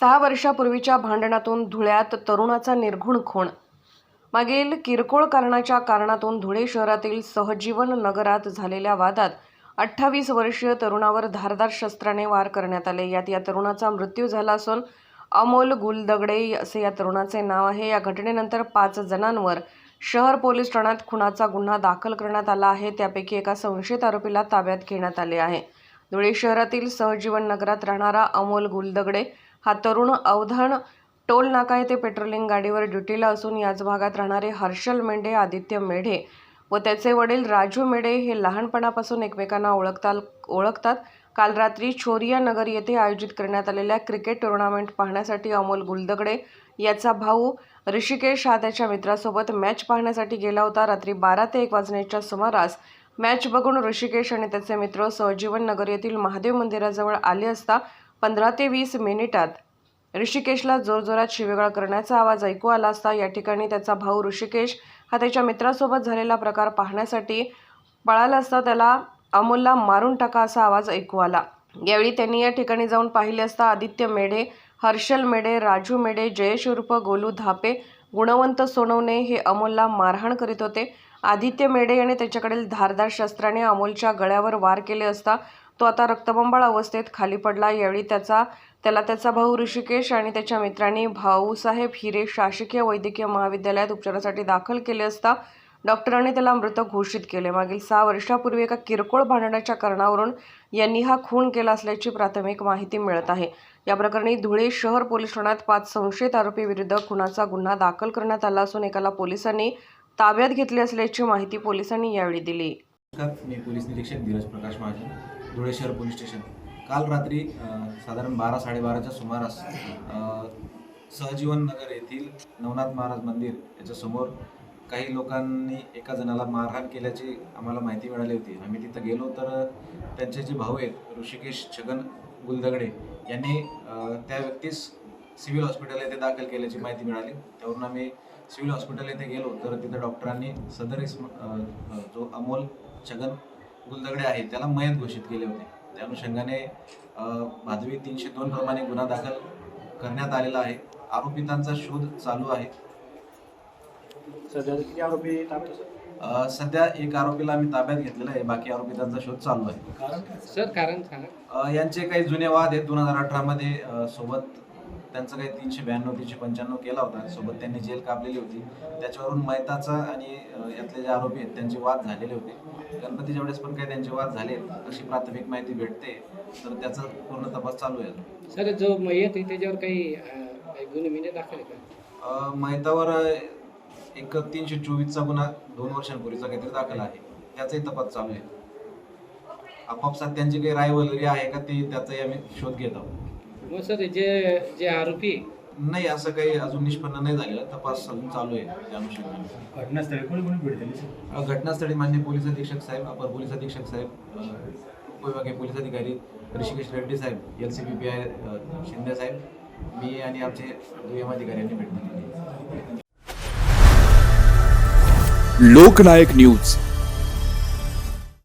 सहा वर्षापूर्वीच्या भांडणातून धुळ्यात तरुणाचा निर्घुण खून. मागील किरकोळ कारणाच्या कारणातून धुळे शहरातील सहजीवन नगरात झालेल्या वादात अठ्ठावीस वर्षीय तरुणावर धारदार शस्त्राने वार करण्यात आले. यात या तरुणाचा मृत्यू झाला असून अमोल गुलदगडे असे या तरुणाचे नाव आहे. या घटनेनंतर पाच जणांवर शहर पोलीस ठाण्यात खुनाचा गुन्हा दाखल करण्यात आला आहे. त्यापैकी एका संशयित आरोपीला ताब्यात घेण्यात आले आहे. धुळे शहरातील सहजीवन नगरात राहणारा अमोल गुलदगडे हा तरुण अवधान टोल नाका येथे पेट्रोलिंग गाडीवर ड्युटीला असून याच भागात राहणारे हर्षल मेंढे आदित्य मेढे व त्याचे वडील राजू मेढे हे लहानपणापासून एकमेकांना ओळखता ओळखतात. काल रात्री छोरिया नगर येथे आयोजित करण्यात आलेल्या क्रिकेट टुर्नामेंट पाहण्यासाठी अमोल गुलदगडे याचा भाऊ ऋषिकेश हा त्याच्या मित्रासोबत मॅच पाहण्यासाठी गेला होता. रात्री बारा ते एक वाजण्याच्या सुमारास मॅच बघून ऋषिकेश आणि त्याचे मित्र सहजीवन नगर येथील महादेव मंदिराजवळ आले असता पंधरा ते वीस मिनिटात ऋषिकेशला जोरजोरात शिवेगाळ करण्याचा आवाज ऐकू आला असता या ठिकाणी त्याचा भाऊ ऋषिकेश हा त्याच्या मित्रासोबत झालेला प्रकार पाहण्यासाठी पळाला असता त्याला अमोलला मारून टाका असा आवाज ऐकू आला. यावेळी त्यांनी या ठिकाणी जाऊन पाहिले असता आदित्य मेढे हर्षल मेढे राजू मेढे जयेश उर्फ गोलू धापे गुणवंत सोनवणे हे अमोलला मारहाण करीत होते. आदित्य मेढे याने त्याच्याकडील धारदार शस्त्राने अमोलच्या गळ्यावर वार केले असता तो आता रक्तबंबाळ अवस्थेत खाली पडला. यावेळी त्याचा त्याला त्याचा भाऊ ऋषिकेश आणि त्याच्या मित्रांनी भाऊसाहेब हिरे शासकीय वैद्यकीय महाविद्यालयात उपचारासाठी दाखल केले असता डॉक्टरांनी त्याला मृत घोषित केले. मागील सहा वर्षापूर्वी एका किरकोळ भांडणाच्या कारणावरून यांनी हा खून केला असल्याची प्राथमिक माहिती मिळत आहे. या प्रकरणी धुळे शहर पोलीस ठाण्यात पाच संशयित आरोपी विरुद्ध खुनाचा गुन्हा दाखल करण्यात आला असून एकाला पोलिसांनी ताब्यात घेतले असल्याची माहिती पोलिसांनी यावेळी दिली. मी पोलीस निरीक्षक धीरज प्रकाश महाजन धुळे शहर पोलीस स्टेशन. काल रात्री साधारण बारा साडेबाराच्या सुमारास सहजीवन नगर येथील नवनाथ महाराज मंदिर याच्यासमोर काही लोकांनी एका जणाला मारहाण केल्याची आम्हाला माहिती मिळाली होती. आम्ही तिथं गेलो तर त्यांचे जे भाऊ आहेत ऋषिकेश छगन गुलदगडे यांनी त्या व्यक्तीस सिव्हिल हॉस्पिटल येथे दाखल केल्याची माहिती मिळाली. त्यावरून आम्ही सिव्हिल हॉस्पिटल येथे गेलो तर तिथं डॉक्टरांनी सदर इस्म जो अमोल छगन गुलदगडे आहे त्याला मयत घोषित केले होते. त्या अनुषंगाने भादवी तीनशे दोन प्रमाणे गुन्हा दाखल करण्यात आलेला आहे. आरोपितांचा शोध चालू आहे. सध्या किती आरोपी ताब्यात आहेत? सध्या एक आरोपीला आम्ही ताब्यात घेतलेला आहे. बाकी आरोपितांचा शोध चालू आहे. कारण सर कारण सांगा अ, यांचे काही जुने वाद आहेत. दोन हजार अठरामध्ये सोबत त्यांचं काही तीनशे ब्याण्णव तीनशे पंच्याण्णव केला होता. सोबत त्यांनी जेल कापलेली होती. त्याच्यावरून मैताचा आणि यातले जे आरोपी आहेत त्यांचे वाद झालेले होते. गणपतीच्या वेळेस पण काही त्यांचे वाद झाले अशी प्राथमिक माहिती भेटते. तर त्याचा पूर्ण तपास चालू आहे. सर जो मयत आहे त्याच्यावर काही गुन्हे म्हणजे दाखल का? मैतावर एक तीनशे चोवीसचा गुन्हा दोन वर्षांपूर्वीचा काहीतरी दाखल आहे. त्याचाही तपास चालू आहे. आपापसात त्यांची काही रायवलरी आहे का ते त्याचाही आम्ही शोध घेत आहोत. मग सर जे जे आरोपी नाही असं काही अजून निष्पन्न नाही झालेलं. तपास अजून चालू आहे त्या अनुषंगाने. घटनास्थळी कोणी कोणी भेट दिली अ, घटनास्थळी मान्य पोलीस अधीक्षक साहेब अपर पोलीस अधीक्षक साहेब अ, उपविभागीय पोलीस अधिकारी ऋषिकेश रेड्डी साहेब L C P P I Shinde साहेब मी आणि आमचे दुय्यम अधिकाऱ्यांनी भेट दिली. लोकनायक न्यूज.